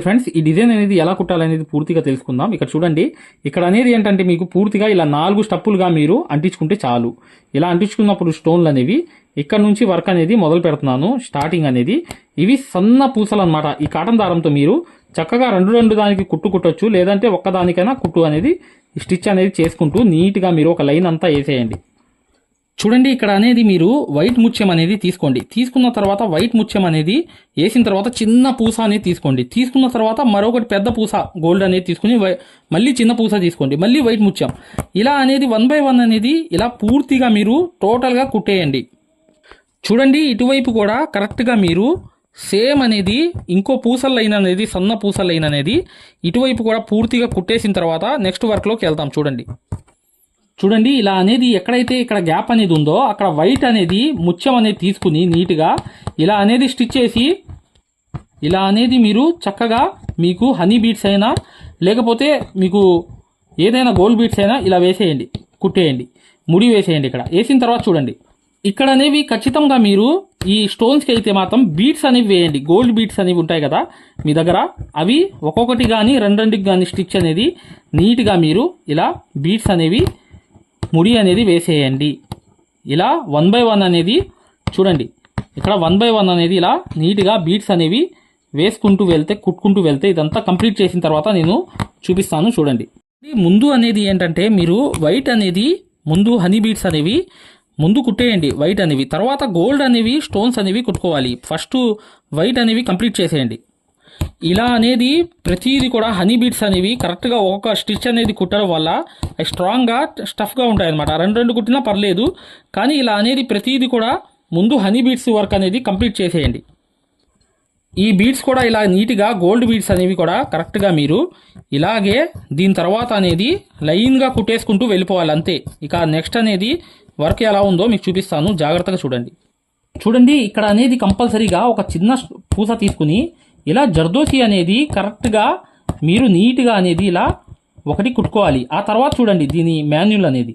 Friends ఈ design అనేది ఎలా కుట్టాలనేది పూర్తిగా తెలుసుకుందాం. ఇక్కడ చూడండి. ఇక్కడ అనేది ఏంటంటే మీకు పూర్తిగా ఇలా నాలుగు స్టప్పులుగా మీరు అంటించుకుంటే చాలు. ఇలా అంటించుకున్నప్పుడు స్టోన్లు అనేవి ఇక్కడ నుంచి వర్క్ అనేది మొదలు పెడుతున్నాను స్టార్టింగ్ అనేది. ఇవి సన్న పూసలు అనమాట ఈ కాటన్ దారంతో మీరు చక్కగా రెండు రెండు దానికి కుట్టు కుట్టొచ్చు లేదంటే ఒక్కదానికైనా కుట్టు అనేది స్టిచ్ అనేది చేసుకుంటూ నీట్గా మీరు ఒక లైన్ అంతా వేసేయండి. చూడండి ఇక్కడ అనేది మీరు వైట్ ముత్యం అనేది తీసుకోండి. తీసుకున్న తర్వాత వైట్ ముత్యం అనేది వేసిన తర్వాత చిన్న పూస అనేది తీసుకోండి. తీసుకున్న తర్వాత మరొకటి పెద్ద పూస గోల్డ్ అనేది తీసుకుని వై- మళ్ళీ చిన్న పూస తీసుకోండి. మళ్ళీ వైట్ ముత్యం. ఇలా అనేది వన్ బై వన్ అనేది ఇలా పూర్తిగా మీరు టోటల్గా కుట్టేయండి. చూడండి ఇటువైపు కూడా కరెక్ట్గా మీరు సేమ్ అనేది ఇంకో పూసల లైన్ అనేది సన్న పూసల లైన్ అనేది ఇటువైపు కూడా పూర్తిగా కుట్టేసిన తర్వాత నెక్స్ట్ వర్క్లోకి వెళ్తాం. చూడండి. చూడండి ఇలా అనేది ఎక్కడైతే ఇక్కడ గ్యాప్ అనేది ఉందో అక్కడ వైట్ అనేది ముత్యం అనేది తీసుకుని నీట్గా ఇలా అనేది స్టిచ్ చేసి ఇలా అనేది మీరు చక్కగా మీకు హనీ బీట్స్ అయినా లేకపోతే మీకు ఏదైనా గోల్డ్ బీట్స్ అయినా ఇలా వేసేయండి కుట్టేయండి ముడి వేసేయండి ఇక్కడ. వేసిన తర్వాత చూడండి. ఇక్కడ అనేవి ఖచ్చితంగా మీరు ఈ స్టోన్స్కి అయితే మాత్రం బీట్స్ అనేవి వేయండి. గోల్డ్ బీట్స్ అనేవి ఉంటాయి కదా మీ దగ్గర. అవి ఒక్కొక్కటి కానీ రెండుకి కానీ స్టిచ్ అనేది నీట్గా మీరు ఇలా బీట్స్ అనేవి ముడి అనేది వేసేయండి. ఇలా వన్ బై వన్ అనేది చూడండి. ఇక్కడ వన్ బై వన్ అనేది ఇలా నీట్గా బీట్స్ అనేవి వేసుకుంటూ వెళ్తే కుట్టుకుంటూ వెళ్తే ఇదంతా కంప్లీట్ చేసిన తర్వాత నేను చూపిస్తాను చూడండి. ముందు అనేది ఏంటంటే మీరు వైట్ అనేది ముందు హనీ బీట్స్ అనేవి ముందు కుట్టేయండి వైట్ అనేవి. తర్వాత గోల్డ్ అనేవి స్టోన్స్ అనేవి కుట్టుకోవాలి. ఫస్ట్ వైట్ అనేవి కంప్లీట్ చేసేయండి. ఇలా అనేది ప్రతిదీ కూడా హనీ బీట్స్ అనేవి కరెక్ట్గా ఒక్కొక్క స్టిచ్ అనేది కుట్టడం వల్ల అవి స్ట్రాంగ్గా స్టఫ్గా ఉంటాయి అనమాట రెండు రెండు కుట్టినా పర్లేదు కానీ ఇలా అనేది ప్రతిదీ కూడా ముందు హనీ బీట్స్ వర్క్ అనేది కంప్లీట్ చేసేయండి. ఈ బీడ్స్ కూడా ఇలా నీట్గా గోల్డ్ బీడ్స్ అనేవి కూడా కరెక్ట్గా మీరు ఇలాగే దీని తర్వాత అనేది లైన్గా కుట్టేసుకుంటూ వెళ్ళిపోవాలి అంతే. ఇక నెక్స్ట్ అనేది వర్క్ ఎలా ఉందో మీకు చూపిస్తాను. జాగ్రత్తగా చూడండి. చూడండి ఇక్కడ అనేది కంపల్సరీగా ఒక చిన్న పూస తీసుకుని ఇలా జర్దోసి అనేది కరెక్ట్గా మీరు నీట్గా అనేది ఇలా ఒకటి కుట్టుకోవాలి. ఆ తర్వాత చూడండి దీని మాన్యుల్ అనేది.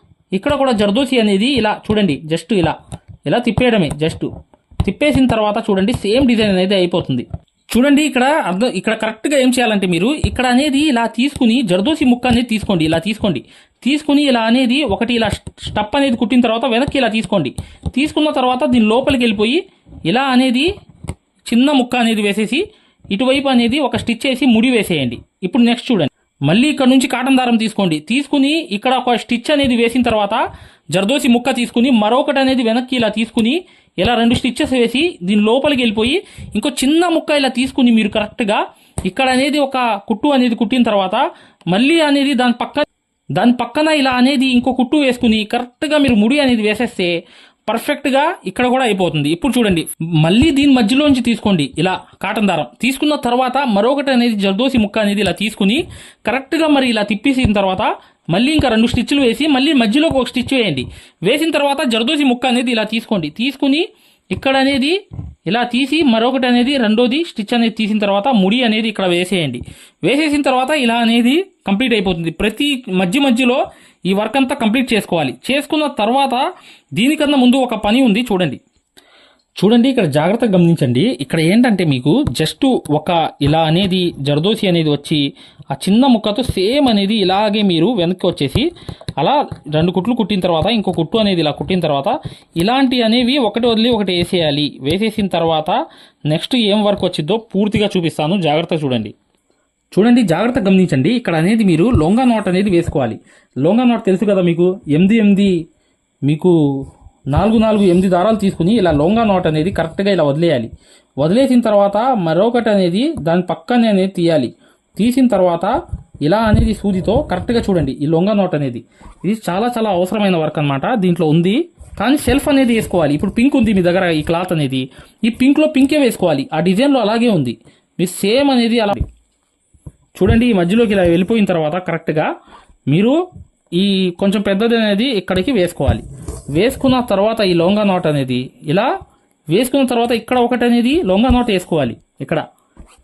ఇక్కడ కూడా జర్దోసి అనేది ఇలా చూడండి జస్ట్ ఇలా. ఇలా తిప్పేయడమే జస్ట్ తిప్పేసిన తర్వాత చూడండి సేమ్ డిజైన్ అనేది అయిపోతుంది. చూడండి ఇక్కడ అర్థం ఇక్కడ కరెక్ట్గా ఏం చేయాలంటే మీరు ఇక్కడ అనేది ఇలా తీసుకుని జర్దోసి ముక్క అనేది తీసుకోండి ఇలా తీసుకోండి. తీసుకుని ఇలా అనేది ఒకటి ఇలా స్టప్ అనేది కుట్టిన తర్వాత వెనక్కి ఇలా తీసుకోండి. తీసుకున్న తర్వాత దీని లోపలికి వెళ్ళిపోయి ఇలా అనేది చిన్న ముక్క అనేది వేసేసి ఇటువైపు అనేది ఒక స్టిచ్ చేసి ముడి వేసేయండి. ఇప్పుడు నెక్స్ట్ చూడండి. మళ్ళీ ఇక్కడ నుంచి కాటన్ దారం తీసుకోండి. తీసుకుని ఇక్కడ ఒక స్టిచ్ అనేది వేసిన తర్వాత జర్దోసి ముక్క తీసుకుని మరొకటి అనేది వెనక్కి ఇలా తీసుకుని ఇలా రెండు స్టిచ్చెస్ వేసి దీని లోపలికి వెళ్ళిపోయి ఇంకో చిన్న ముక్క ఇలా తీసుకుని మీరు కరెక్ట్గా ఇక్కడ అనేది ఒక కుట్టు అనేది కుట్టిన తర్వాత మళ్ళీ అనేది దాని పక్క దాని పక్కన ఇలా అనేది ఇంకో కుట్టు వేసుకుని కరెక్ట్గా మీరు ముడి అనేది వేసేస్తే పర్ఫెక్ట్గా ఇక్కడ కూడా అయిపోతుంది. ఇప్పుడు చూడండి మళ్ళీ దీని మధ్యలోంచి తీసుకోండి ఇలా కాటన్ దారం. తీసుకున్న తర్వాత మరొకటి అనేది జర్దోసి ముక్క అనేది ఇలా తీసుకుని కరెక్ట్గా మరి ఇలా తిప్పేసిన తర్వాత మళ్ళీ ఇంకా రెండు స్టిచ్లు వేసి మళ్ళీ మధ్యలోకి ఒక స్టిచ్ వేయండి. వేసిన తర్వాత జర్దోసి ముక్క అనేది ఇలా తీసుకోండి. తీసుకుని ఇక్కడ అనేది ఇలా తీసి మరొకటి అనేది రెండోది స్టిచ్ అనేది తీసిన తర్వాత ముడి అనేది ఇక్కడ వేసేయండి. వేసేసిన తర్వాత ఇలా అనేది కంప్లీట్ అయిపోతుంది. ప్రతి మధ్య మధ్యలో ఈ వర్క్ అంతా కంప్లీట్ చేసుకోవాలి. చేసుకున్న తర్వాత దీనికన్నా ముందు ఒక పని ఉంది చూడండి. చూడండి ఇక్కడ జాగ్రత్తగా గమనించండి. ఇక్కడ ఏంటంటే మీకు జస్ట్ ఒక ఇలా అనేది జరదోసి అనేది వచ్చి ఆ చిన్న ముక్కతో సేమ్ అనేది ఇలాగే మీరు వెనక్కి వచ్చేసి అలా రెండు కుట్లు కుట్టిన తర్వాత ఇంకో కుట్టు అనేది ఇలా కుట్టిన తర్వాత ఇలాంటి అనేవి ఒకటి వదిలి ఒకటి వేసేయాలి. వేసేసిన తర్వాత నెక్స్ట్ ఏం వర్క్ వచ్చిందో పూర్తిగా చూపిస్తాను. జాగ్రత్తగా చూడండి. చూడండి జాగ్రత్తగా గమనించండి. ఇక్కడ అనేది మీరు లొంగా నోట్ అనేది వేసుకోవాలి. లొంగా నోట్ తెలుసు కదా మీకు? ఎనిమిది ఎనిమిది మీకు నాలుగు నాలుగు ఎనిమిది దారాలు తీసుకుని ఇలా లొంగా నాట్ అనేది కరెక్ట్గా ఇలా వదిలేయాలి. వదిలేసిన తర్వాత మరొకటి అనేది దాని పక్కనే అనేది తీయాలి. తీసిన తర్వాత ఇలా అనేది సూదితో కరెక్ట్గా చూడండి ఈ లొంగా నాట్ అనేది. ఇది చాలా చాలా అవసరమైన వర్క్ అన్నమాట. దీంట్లో ఉంది. కానీ సెల్ఫ్ అనేది వేసుకోవాలి. ఇప్పుడు పింక్ ఉంది మీ దగ్గర ఈ క్లాత్ అనేది. ఈ పింక్లో పింకే వేసుకోవాలి. ఆ డిజైన్లో అలాగే ఉంది. మీ సేమ్ అనేది అలా. చూడండి ఈ మధ్యలోకి ఇలా వెళ్ళిపోయిన తర్వాత కరెక్ట్గా మీరు ఈ కొంచెం పెద్దది అనేది ఇక్కడికి వేసుకోవాలి. వేసుకున్న తర్వాత ఈ లొంగా నాట్ అనేది ఇలా వేసుకున్న తర్వాత ఇక్కడ ఒకటి అనేది లొంగా నాట్ వేసుకోవాలి. ఇక్కడ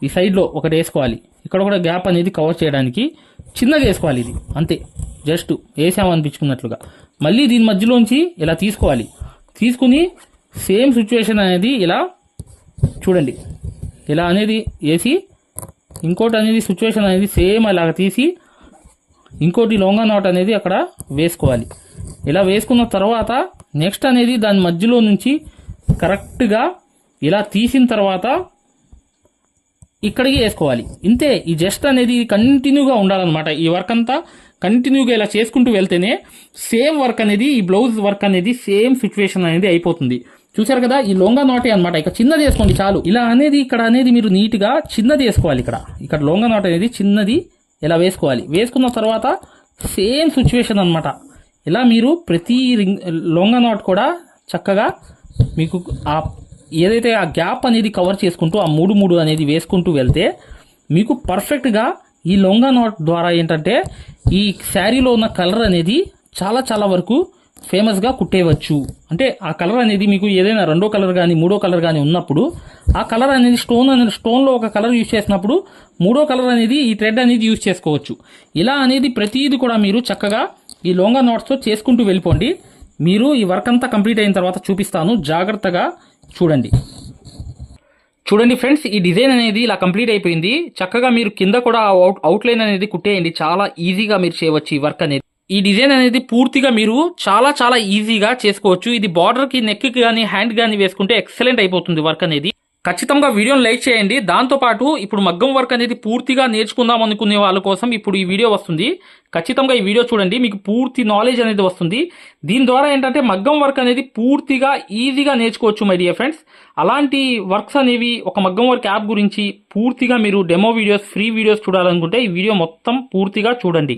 ఈ సైడ్లో ఒకటి వేసుకోవాలి. ఇక్కడ కూడా గ్యాప్ అనేది కవర్ చేయడానికి చిన్నగా వేసుకోవాలి ఇది. అంతే. జస్ట్ వేసామనిపించుకున్నట్లుగా. మళ్ళీ దీని మధ్యలోంచి ఇలా తీసుకోవాలి. తీసుకుని సేమ్ సిచ్యువేషన్ అనేది ఇలా చూడండి. ఇలా అనేది వేసి ఇంకోటి అనేది సిచ్యువేషన్ అనేది సేమ్ అలాగ తీసి ఇంకోటి లొంగా నాట్ అనేది అక్కడ వేసుకోవాలి. ఇలా వేసుకున్న తర్వాత నెక్స్ట్ అనేది దాని మధ్యలో నుంచి కరెక్ట్గా ఇలా తీసిన తర్వాత ఇక్కడికి వేసుకోవాలి. ఇంతే ఈ జస్ట్ అనేది కంటిన్యూగా ఉండాలన్నమాట. ఈ వర్క్ అంతా కంటిన్యూగా ఇలా చేసుకుంటూ వెళ్తేనే సేమ్ వర్క్ అనేది ఈ బ్లౌజ్ వర్క్ అనేది సేమ్ సిచ్యువేషన్ అనేది అయిపోతుంది. చూసారు కదా ఈ లొంగా నాటే అనమాట ఇక చిన్నది వేసుకోండి చాలు. ఇలా అనేది ఇక్కడ అనేది మీరు నీట్గా చిన్నది వేసుకోవాలి ఇక్కడ. ఇక్కడ లొంగా నాట్ అనేది చిన్నది ఇలా వేసుకోవాలి? వేసుకున్న తర్వాత సేమ్ సిచ్యువేషన్ అన్నమాట. ఇలా మీరు ప్రతి రింగ్ లొంగ నాట్ కూడా చక్కగా మీకు ఆ ఏదైతే ఆ గ్యాప్ అనేది కవర్ చేసుకుంటూ ఆ మూడు మూడు అనేది వేసుకుంటూ వెళ్తే మీకు పర్ఫెక్ట్గా ఈ లొంగా నాట్ ద్వారా ఏంటంటే ఈ శారీలో ఉన్న కలర్ అనేది చాలా చాలా వరకు ఫేమస్గా కుట్టేయవచ్చు. అంటే ఆ కలర్ అనేది మీకు ఏదైనా రెండో కలర్ కానీ మూడో కలర్ కానీ ఉన్నప్పుడు ఆ కలర్ అనేది స్టోన్ అనేది స్టోన్లో ఒక కలర్ యూజ్ చేసినప్పుడు మూడో కలర్ అనేది ఈ థ్రెడ్ అనేది యూజ్ చేసుకోవచ్చు. ఇలా అనేది ప్రతిదీ కూడా మీరు చక్కగా ఈ లోంగా నోట్స్తో చేసుకుంటూ వెళ్ళిపోండి. మీరు ఈ వర్క్ అంతా కంప్లీట్ అయిన తర్వాత చూపిస్తాను. జాగ్రత్తగా చూడండి. చూడండి ఫ్రెండ్స్ ఈ డిజైన్ అనేది ఇలా కంప్లీట్ అయిపోయింది. చక్కగా మీరు కింద కూడా అవుట్ అవుట్లైన్ అనేది కుట్టేయండి. చాలా ఈజీగా మీరు చేయవచ్చు ఈ వర్క్ అనేది. ఈ డిజైన్ అనేది పూర్తిగా మీరు చాలా చాలా ఈజీగా చేసుకోవచ్చు. ఇది బార్డర్కి నెక్కి కానీ హ్యాండ్ కానీ వేసుకుంటే ఎక్సలెంట్ అయిపోతుంది వర్క్ అనేది. ఖచ్చితంగా వీడియోని లైక్ చేయండి. దాంతో పాటు ఇప్పుడు మగ్గం వర్క్ అనేది పూర్తిగా నేర్చుకుందాం అనుకునే వాళ్ళ కోసం ఇప్పుడు ఈ వీడియో వస్తుంది. ఖచ్చితంగా ఈ వీడియో చూడండి. మీకు పూర్తి నాలెడ్జ్ అనేది వస్తుంది. దీని ద్వారా ఏంటంటే మగ్గం వర్క్ అనేది పూర్తిగా ఈజీగా నేర్చుకోవచ్చు మై డియర్ ఫ్రెండ్స్ అలాంటి వర్క్స్ అనేవి ఒక మగ్గం వర్క్ యాప్ గురించి పూర్తిగా మీరు డెమో వీడియోస్ ఫ్రీ వీడియోస్ చూడాలనుకుంటే ఈ వీడియో మొత్తం పూర్తిగా చూడండి.